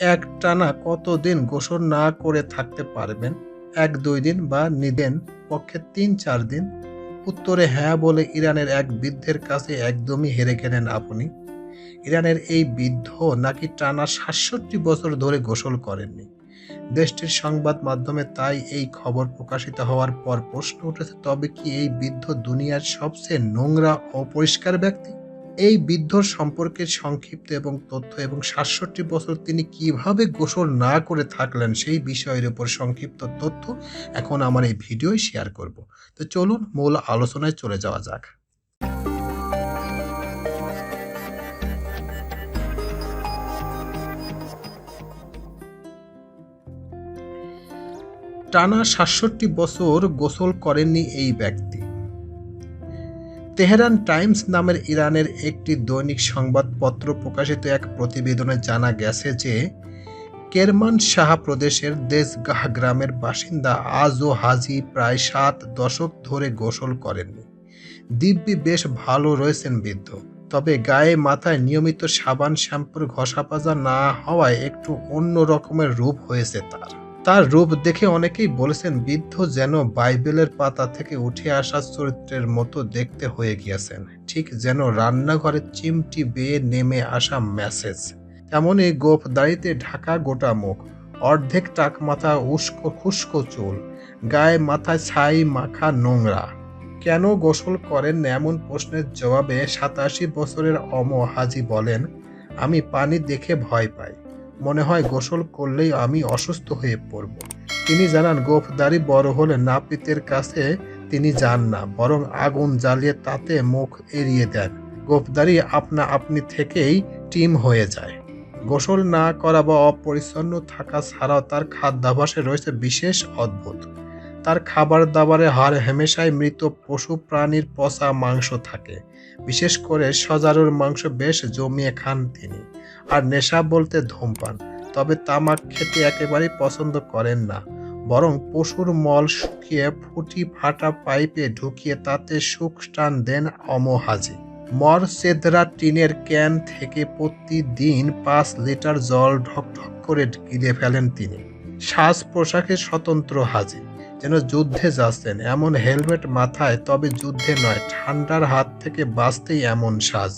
এক টানা কতদিন গোসল না করে থাকতে পারবেন? এক, দুই দিন বা নিদেন পক্ষে তিন, চার দিন? উত্তরে হ্যাঁ বলে ইরানের এক বৃদ্ধের কাছে একদমই হেরে গেলেন আপনি। ইরানের এই বৃদ্ধ নাকি টানা সাতষট্টি বছর ধরে গোসল করেননি। দেশটির সংবাদ মাধ্যমে তাই এই খবর প্রকাশিত হওয়ার পর প্রশ্ন উঠেছে, তবে কি এই বৃদ্ধ দুনিয়ার সবচেয়ে নোংরা অপরিষ্কার ব্যক্তি? এই বৃদ্ধর সম্পর্কে সংক্ষিপ্ত এবং তথ্য এবং সাতষট্টি বছর তিনি কীভাবে গোসল না করে থাকলেন সেই বিষয়ের উপর সংক্ষিপ্ত তথ্য এখন আমার এই ভিডিওয় শেয়ার করব। তো চলুন মূল আলোচনায় চলে যাওয়া যাক। টানা সাতষট্টি বছর গোসল করেননি এই ব্যক্তি। তেহরান টাইমস নামের ইরানের একটি দৈনিক সংবাদপত্র প্রকাশিত এক প্রতিবেদনে জানা গেছে যে, কেরমান শাহ প্রদেশের দেশগাহ গ্রামের বাসিন্দা আজও হাজি প্রায় সাত দশক ধরে গোসল করেননি। দিব্যি বেশ ভালো রয়েছেন বৃদ্ধ। তবে গায়ে মাথায় নিয়মিত সাবান, শ্যাম্পুর ঘষা পাজা না হওয়ায় একটু অন্য রকমের রূপ হয়েছে তার। তার রূপ দেখে অনেকেই বলেছেন, বৃদ্ধ যেন বাইবেলের পাতা থেকে উঠে আসা চরিত্রের মতো দেখতে হয়ে গিয়েছেন। ঠিক যেন রান্নাঘরে চিমটি বেয়ে নেমে আসা মেসেজ। তেমনই গোপ দাড়িতে ঢাকা গোটা মুখ, অর্ধেক টাক মাথা উস্কো খুস্কো চুল, গায়ে মাথায় ছাই মাখা নোংরা। কেন গোসল করেন এমন প্রশ্নের জবাবে সাতাশি বছরের অম হাজি বলেন, আমি পানি দেখে ভয় পাই। মনে হয় গোসল করলেই আমি অসুস্থ হয়ে পড়ব। তিনি জানান, গোফদারি বড় হলে নাপিতের কাছে তিনি যান না, বরং আগুন জ্বালিয়ে তাতে মুখ এড়িয়ে দেন। গোফদারি আপনা আপনি থেকেই টিম হয়ে যায়। গোসল না করা বা অপরিচ্ছন্ন থাকা ছাড়াও তার খাদ্যাভাসে রয়েছে বিশেষ অদ্ভুত। তার খাবার দাবারে হার হেমেশাই মৃত পশু প্রাণীর পচা মাংস থাকে। বিশেষ করে সজারুর মাংস বেশ জমিয়ে খান তিনি। আর নেশা বলতে ধূমপান। তবে তামাক খেতে একেবারেই পছন্দ করেন না। বরং পশুর মল শুকিয়ে ফুটি ফাটা পাইপে ঢুকিয়ে তাতে সুখ টান দেন অমহাজি মর সেদরা টিনের ক্যান থেকে প্রতিদিন পাঁচ লিটার জল ঢক ঢক করে গিলে ফেলেন তিনি। শ্বাস পোশাকে স্বতন্ত্র হাজি। যেন যুদ্ধে যাচ্ছেন। এমন হেলমেট মাথায়, তবে যুদ্ধে নয়, ঠান্ডার হাত থেকে বাঁচতেই এমন সাজ।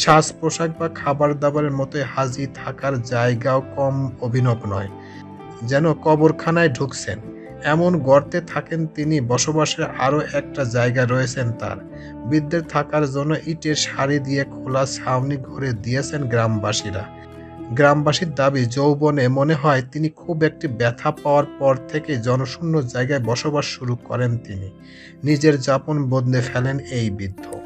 শ্বাস পোশাক বা খাবার দাবারের মতোই হাজি থাকার জায়গাও কম অভিনব নয়, যেন কবরখানায় ঢুকছেন। এমন গর্তে থাকেন তিনি, বসবাসের আরও একটা জায়গা রয়েছেন তার। বৃদ্ধের থাকার জন্য ইটের সারি দিয়ে খোলা ছাউনি ঘরে দিয়েছেন গ্রামবাসীরা। গ্রামবাসীর দাবি, যৌবনে মনে হয় তিনি খুব একটি ব্যথা পাওয়ার পর থেকে জনশূন্য জায়গায় বসবাস শুরু করেন তিনি। নিজের যাপন বদলে ফেলেন এই বৃদ্ধ।